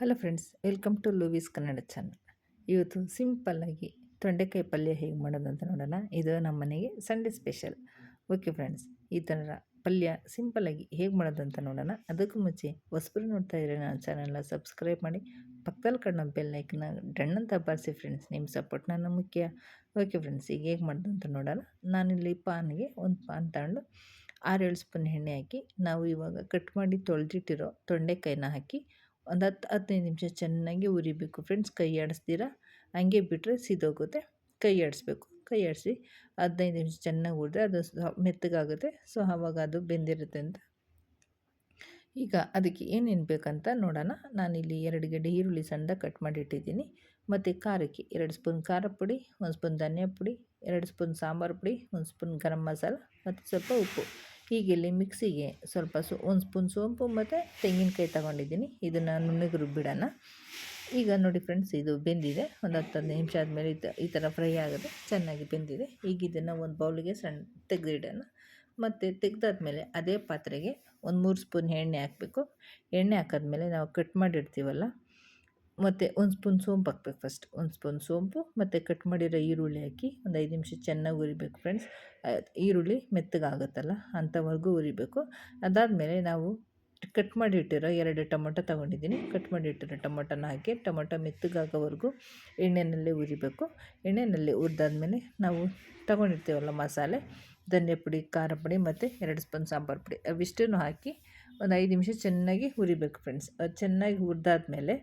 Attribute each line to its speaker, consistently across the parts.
Speaker 1: Hello friends, welcome to ಲೂವೀಸ್ Kannada channel. ಇವತ್ತು ಸಿಂಪಲ್ಲಾಗಿ ತೊಂಡೆಕಾಯಿ ಪಲ್ಯ ಹೇಗೆ ಮಾಡೋದು ಅಂತ ನೋಡೋಣ. ಇದು ನಮ್ಮ ಮನೆಗೆ ಸಂಡೇ ಸ್ಪೆಷಲ್. ಓಕೆ ಫ್ರೆಂಡ್ಸ್, ಈ ಥರ ಪಲ್ಯ ಸಿಂಪಲ್ಲಾಗಿ ಹೇಗೆ ಮಾಡೋದು ಅಂತ ನೋಡೋಣ. ಅದಕ್ಕೂ ಮುಂಚೆ ಹೊಸಬರು ನೋಡ್ತಾ ಇದ್ರೆ ನನ್ನ ಚಾನಲ್ನ ಸಬ್ಸ್ಕ್ರೈಬ್ ಮಾಡಿ, ಪಕ್ಕದಲ್ಲಿ ಕಣ್ಣ ಬೆಲ್ ಲೈಕ್ನ ಡಣ್ಣಂತ ಬಾರಿಸಿ ಫ್ರೆಂಡ್ಸ್, ನಿಮ್ಮ ಸಪೋರ್ಟ್ ನನ್ನ ಮುಖ್ಯ. ಓಕೆ ಫ್ರೆಂಡ್ಸ್, ಈಗ ಹೇಗೆ ಮಾಡೋದು ಅಂತ ನೋಡೋಣ. ನಾನಿಲ್ಲಿ ಪಾನ್ಗೆ ಒಂದು ಪಾನ್ ತಗೊಂಡು ಆರೇಳು ಸ್ಪೂನ್ ಎಣ್ಣೆ ಹಾಕಿ, ನಾವು ಇವಾಗ ಕಟ್ ಮಾಡಿ ತೊಳೆದಿಟ್ಟಿರೋ ತೊಂಡೆಕಾಯಿನ ಹಾಕಿ ಒಂದು ಹತ್ತು ಹದಿನೈದು ನಿಮಿಷ ಚೆನ್ನಾಗಿ ಉರಿಬೇಕು. ಫ್ರೆಂಡ್ಸ್, ಕೈ ಆಡಿಸ್ತೀರಾ? ಹಂಗೆ ಬಿಟ್ಟರೆ ಸಿದೋಗುತ್ತೆ. ಕೈ ಆಡಿಸ್ಬೇಕು. ಕೈ ಆಡಿಸಿ ಹದಿನೈದು ನಿಮಿಷ ಚೆನ್ನಾಗಿ ಉರಿದ್ರೆ ಅದು ಮೆತ್ತಗಾಗುತ್ತೆ. ಸೊ ಆವಾಗ ಅದು ಬೆಂದಿರುತ್ತೆ ಅಂತ. ಈಗ ಅದಕ್ಕೆ ಏನೇನು ಬೇಕಂತ ನೋಡೋಣ. ನಾನಿಲ್ಲಿ ಎರಡು ಗಡ್ಡೆ ಈರುಳ್ಳಿ ಸಣ್ಣ ಕಟ್ ಮಾಡಿ ಇಟ್ಟಿದ್ದೀನಿ ಮತ್ತು ಖಾರಕ್ಕೆ ಎರಡು ಸ್ಪೂನ್ ಖಾರ ಪುಡಿ, ಒಂದು ಸ್ಪೂನ್ ಧನಿಯಾ ಪುಡಿ, ಎರಡು ಸ್ಪೂನ್ ಸಾಂಬಾರು ಪುಡಿ, ಒಂದು ಸ್ಪೂನ್ ಗರಂ ಮಸಾಲ, ಮತ್ತು ಸ್ವಲ್ಪ ಉಪ್ಪು. ಹೀಗಿಲ್ಲಿ ಮಿಕ್ಸಿಗೆ ಸ್ವಲ್ಪ ಸು, ಒಂದು ಸ್ಪೂನ್ ಸೋಂಪು ಮತ್ತು ತೆಂಗಿನಕಾಯಿ ತಗೊಂಡಿದ್ದೀನಿ. ಇದನ್ನು ನುಣ್ಣಗೆ ರುಬ್ಬಿಡೋಣ. ಈಗ ನೋಡಿ ಫ್ರೆಂಡ್ಸ್, ಇದು ಬೆಂದಿದೆ. ಒಂದು ಹತ್ತು ಹದಿನೈದು ನಿಮಿಷ ಆದಮೇಲೆ ಈ ಥರ ಫ್ರೈ ಆಗುತ್ತೆ. ಚೆನ್ನಾಗಿ ಬೆಂದಿದೆ. ಈಗ ಇದನ್ನು ಒಂದು ಬೌಲಿಗೆ ಸಣ್ಣ ತೆಗೆದಿಡೋಣ. ಮತ್ತು ತೆಗೆದಾದ್ಮೇಲೆ ಅದೇ ಪಾತ್ರೆಗೆ ಒಂದು ಮೂರು ಸ್ಪೂನ್ ಎಣ್ಣೆ ಹಾಕಬೇಕು. ಎಣ್ಣೆ ಹಾಕಿದ್ಮೇಲೆ ನಾವು ಕಟ್ ಮಾಡಿರ್ತೀವಲ್ಲ ಮತ್ತು ಒಂದು ಸ್ಪೂನ್ ಸೋಂಪು ಹಾಕ್ಬೇಕು ಫಸ್ಟ್ ಒಂದು ಸ್ಪೂನ್ ಸೋಂಪು, ಮತ್ತು ಕಟ್ ಮಾಡಿರೋ ಈರುಳ್ಳಿ ಹಾಕಿ ಒಂದು ಐದು ನಿಮಿಷ ಚೆನ್ನಾಗಿ ಉರಿಬೇಕು ಫ್ರೆಂಡ್ಸ್ ಈರುಳ್ಳಿ ಮೆತ್ತಗಾಗುತ್ತಲ್ಲ ಅಂಥವರೆಗೂ ಉರಿಬೇಕು ಅದಾದಮೇಲೆ ನಾವು ಕಟ್ ಮಾಡಿಟ್ಟಿರೋ ಎರಡು ಟೊಮೊಟೊ ತೊಗೊಂಡಿದ್ದೀನಿ. ಕಟ್ ಮಾಡಿಟ್ಟಿರೋ ಟೊಮೊಟೊನ ಹಾಕಿ ಟೊಮೊಟೊ ಮೆತ್ತಗಾಗೋವರೆಗೂ ಎಣ್ಣೆಯಲ್ಲೇ ಉರಿಬೇಕು ಎಣ್ಣೆಯಲ್ಲಿ ಹುರಿದಾದ್ಮೇಲೆ ನಾವು ತೊಗೊಂಡಿರ್ತೀವಲ್ಲ ಮಸಾಲೆ, ಧನಿಯಾ ಪುಡಿ, ಖಾರ ಪುಡಿ ಮತ್ತು ಎರಡು ಸ್ಪೂನ್ ಸಾಂಬಾರು ಪುಡಿ. ಅವಿಷ್ಟನ್ನು ಹಾಕಿ ಒಂದು ಐದು ನಿಮಿಷ ಚೆನ್ನಾಗಿ ಹುರಿಬೇಕು ಫ್ರೆಂಡ್ಸ್ ಅದು ಚೆನ್ನಾಗಿ ಹುರಿದಾದ್ಮೇಲೆ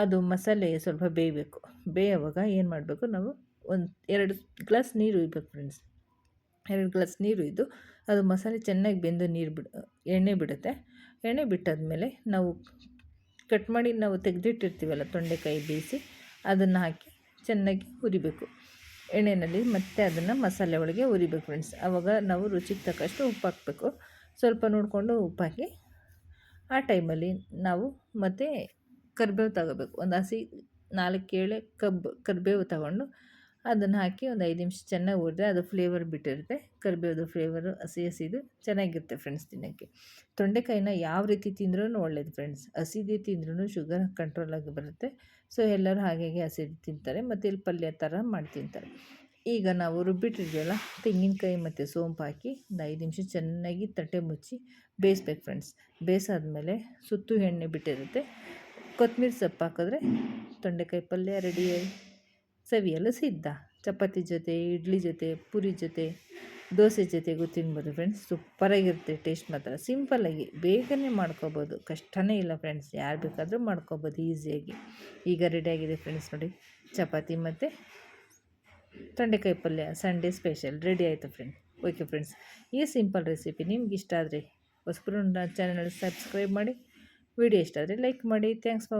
Speaker 1: ಅದು ಮಸಾಲೆ ಸ್ವಲ್ಪ ಬೇಯಬೇಕು. ಬೇಯುವಾಗ ಏನು ಮಾಡಬೇಕು ನಾವು ಒಂದು ಎರಡು ಗ್ಲಾಸ್ ನೀರು ಉಯ್ಬೇಕು ಫ್ರೆಂಡ್ಸ್ ಎರಡು ಗ್ಲಾಸ್ ನೀರು ಇದ್ದು ಅದು ಮಸಾಲೆ ಚೆನ್ನಾಗಿ ಬೆಂದು ನೀರು ಬಿಡ, ಎಣ್ಣೆ ಬಿಡುತ್ತೆ. ಎಣ್ಣೆ ಬಿಟ್ಟಾದಮೇಲೆ ನಾವು ಕಟ್ ಮಾಡಿ ನಾವು ತೆಗೆದಿಟ್ಟಿರ್ತೀವಲ್ಲ ತೊಂಡೆಕಾಯಿ ಬೇಯಿಸಿ ಅದನ್ನು ಹಾಕಿ ಚೆನ್ನಾಗಿ ಹುರಿಬೇಕು. ಎಣ್ಣೆಯಲ್ಲಿ ಮತ್ತೆ ಅದನ್ನು ಮಸಾಲೆ ಒಳಗೆ ಹುರಿಬೇಕು ಫ್ರೆಂಡ್ಸ್ ಆವಾಗ ನಾವು ರುಚಿಗೆ ತಕ್ಕಷ್ಟು ಉಪ್ಪು ಹಾಕಬೇಕು. ಸ್ವಲ್ಪ ನೋಡಿಕೊಂಡು ಉಪ್ಪು ಹಾಕಿ ಆ ಟೈಮಲ್ಲಿ ನಾವು ಮತ್ತು ಕರಿಬೇವು ತಗೋಬೇಕು. ಒಂದು ಹಸಿ ನಾಲ್ಕು ಏಳೆ ಕಬ್ಬು, ಕರಿಬೇವು ತಗೊಂಡು ಅದನ್ನು ಹಾಕಿ ಒಂದು ಐದು ನಿಮಿಷ ಚೆನ್ನಾಗಿ ಹುರಿದ್ರೆ ಅದು ಫ್ಲೇವರ್ ಬಿಟ್ಟಿರುತ್ತೆ. ಕರಿಬೇವುದು ಫ್ಲೇವರು ಹಸಿ ಹಸಿದು ಚೆನ್ನಾಗಿರುತ್ತೆ ಫ್ರೆಂಡ್ಸ್ ತಿನ್ನೋಕ್ಕೆ. ತೊಂಡೆಕಾಯಿನ ಯಾವ ರೀತಿ ತಿಂದ್ರೂ ಒಳ್ಳೇದು ಫ್ರೆಂಡ್ಸ್ ಹಸಿದಿ ತಿಂದ್ರೂ ಶುಗರ್ ಕಂಟ್ರೋಲಾಗಿ ಬರುತ್ತೆ. ಸೊ ಎಲ್ಲರೂ ಹಾಗೆ ಹಸಿದು ತಿಂತಾರೆ ಮತ್ತು ಇಲ್ಲಿ ಪಲ್ಯ ಥರ ಮಾಡಿ ತಿಂತಾರೆ. ಈಗ ನಾವು ರುಬ್ಬಿಟ್ಟಿರ್ತೀವಲ್ಲ, ತೆಂಗಿನಕಾಯಿ ಮತ್ತು ಸೋಂಪು ಹಾಕಿ ಒಂದು ಐದು ನಿಮಿಷ ಚೆನ್ನಾಗಿ ತಟ್ಟೆ ಮುಚ್ಚಿ ಬೇಯಿಸ್ಬೇಕು ಫ್ರೆಂಡ್ಸ್ ಬೇಯಿಸಾದ್ಮೇಲೆ ಸುತ್ತು ಎಣ್ಣೆ ಬಿಟ್ಟಿರುತ್ತೆ. ಕೊತ್ತಂಬರಿ ಸೊಪ್ಪು ಹಾಕಿದ್ರೆ ತೊಂಡೆಕಾಯಿ ಪಲ್ಯ ರೆಡಿ ಸವಿಯಲು ಸಿದ್ಧ. ಚಪಾತಿ ಜೊತೆ, ಇಡ್ಲಿ ಜೊತೆ, ಪೂರಿ ಜೊತೆ, ದೋಸೆ ಜೊತೆಗೂ ತಿನ್ಬೋದು ಫ್ರೆಂಡ್ಸ್ ಸೂಪರಾಗಿರುತ್ತೆ ಟೇಸ್ಟ್ ಮಾತ್ರ. ಸಿಂಪಲ್ಲಾಗಿ ಬೇಗನೆ ಮಾಡ್ಕೋಬೋದು. ಕಷ್ಟನೇ ಇಲ್ಲ ಫ್ರೆಂಡ್ಸ್ ಯಾರು ಬೇಕಾದರೂ ಮಾಡ್ಕೋಬೋದು ಈಸಿಯಾಗಿ ಈಗ ರೆಡಿಯಾಗಿದೆ ಫ್ರೆಂಡ್ಸ್ ನೋಡಿ. ಚಪಾತಿ ಮತ್ತು ತೊಂಡೆಕಾಯಿ ಪಲ್ಯ. ಸಂಡೇ ಸ್ಪೆಷಲ್ ರೆಡಿ ಆಯಿತು ಫ್ರೆಂಡ್ ಓಕೆ ಫ್ರೆಂಡ್ಸ್ ಈ ಸಿಂಪಲ್ ರೆಸಿಪಿ ನಿಮ್ಗೆ ಇಷ್ಟ ಆದರೆ ಹೊಸಬ್ರು ಚಾನಲ್ ಸಬ್ಸ್ಕ್ರೈಬ್ ಮಾಡಿ. ವಿಡಿಯೋ ಇಷ್ಟ ಆದರೆ ಲೈಕ್ ಮಾಡಿ. Thanks for